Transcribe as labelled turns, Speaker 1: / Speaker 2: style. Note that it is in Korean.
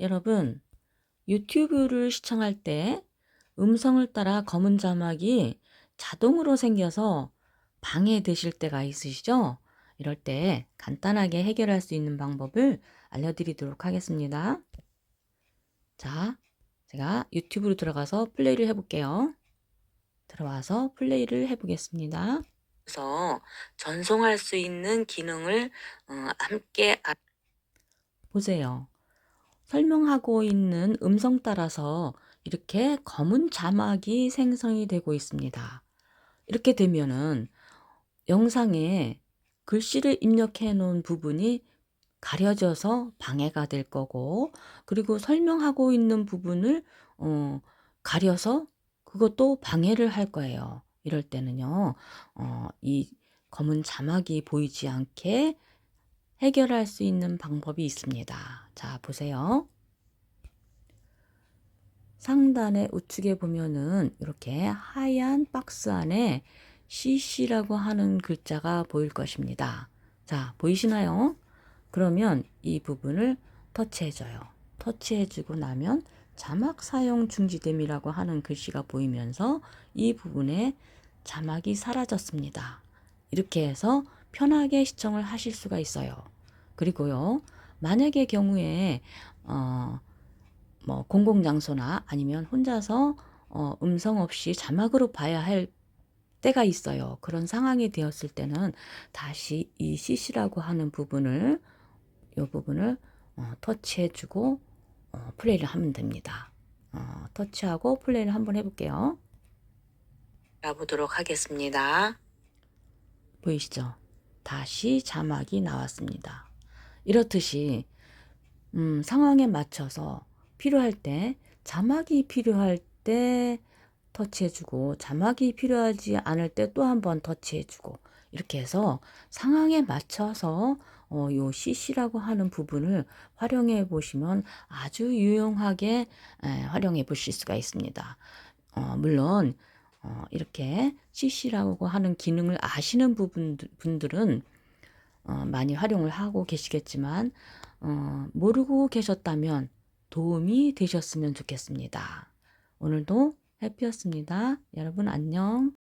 Speaker 1: 여러분, 유튜브를 시청할 때 음성을 따라 검은 자막이 자동으로 생겨서 방해되실 때가 있으시죠? 이럴 때 간단하게 해결할 수 있는 방법을 알려드리도록 하겠습니다. 자, 제가 유튜브로 들어가서 플레이를 해볼게요. 들어와서 플레이를 해보겠습니다. 그래서 전송할 수 있는 기능을 어, 함께 아- 보세요. 설명하고 있는 음성 따라서 이렇게 검은 자막이 생성이 되고 있습니다. 이렇게 되면은 영상에 글씨를 입력해 놓은 부분이 가려져서 방해가 될 거고, 그리고 설명하고 있는 부분을 어, 가려서 그것도 방해를 할 거예요. 이럴 때는요, 어, 이 검은 자막이 보이지 않게 해결할 수 있는 방법이 있습니다. 자, 보세요. 상단의 우측에 보면은 이렇게 하얀 박스 안에 CC라고 하는 글자가 보일 것입니다. 자, 보이시나요? 그러면 이 부분을 터치해줘요. 터치해주고 나면 자막 사용 중지됨이라고 하는 글씨가 보이면서 이 부분에 자막이 사라졌습니다. 이렇게 해서 편하게 시청을 하실 수가 있어요. 그리고요, 만약의 경우에, 어, 뭐, 공공장소나 아니면 혼자서 어, 음성 없이 자막으로 봐야 할 때가 있어요. 그런 상황이 되었을 때는 다시 이 CC라고 하는 부분을, 이 부분을 어, 터치해주고 어, 플레이를 하면 됩니다. 어, 터치하고 플레이를 한번 해볼게요. 가보도록 하겠습니다. 보이시죠? 다시 자막이 나왔습니다. 이렇듯이 음, 상황에 맞춰서 필요할 때 자막이 필요할 때 터치해주고 자막이 필요하지 않을 때 또 한 번 터치해주고 이렇게 해서 상황에 맞춰서 어, 요 CC라고 하는 부분을 활용해 보시면 아주 유용하게 에, 활용해 보실 수가 있습니다. 어, 물론 어, 이렇게 CC라고 하는 기능을 아시는 부분, 분들은 어, 많이 활용을 하고 계시겠지만 어, 모르고 계셨다면 도움이 되셨으면 좋겠습니다. 오늘도 해피였습니다. 여러분 안녕.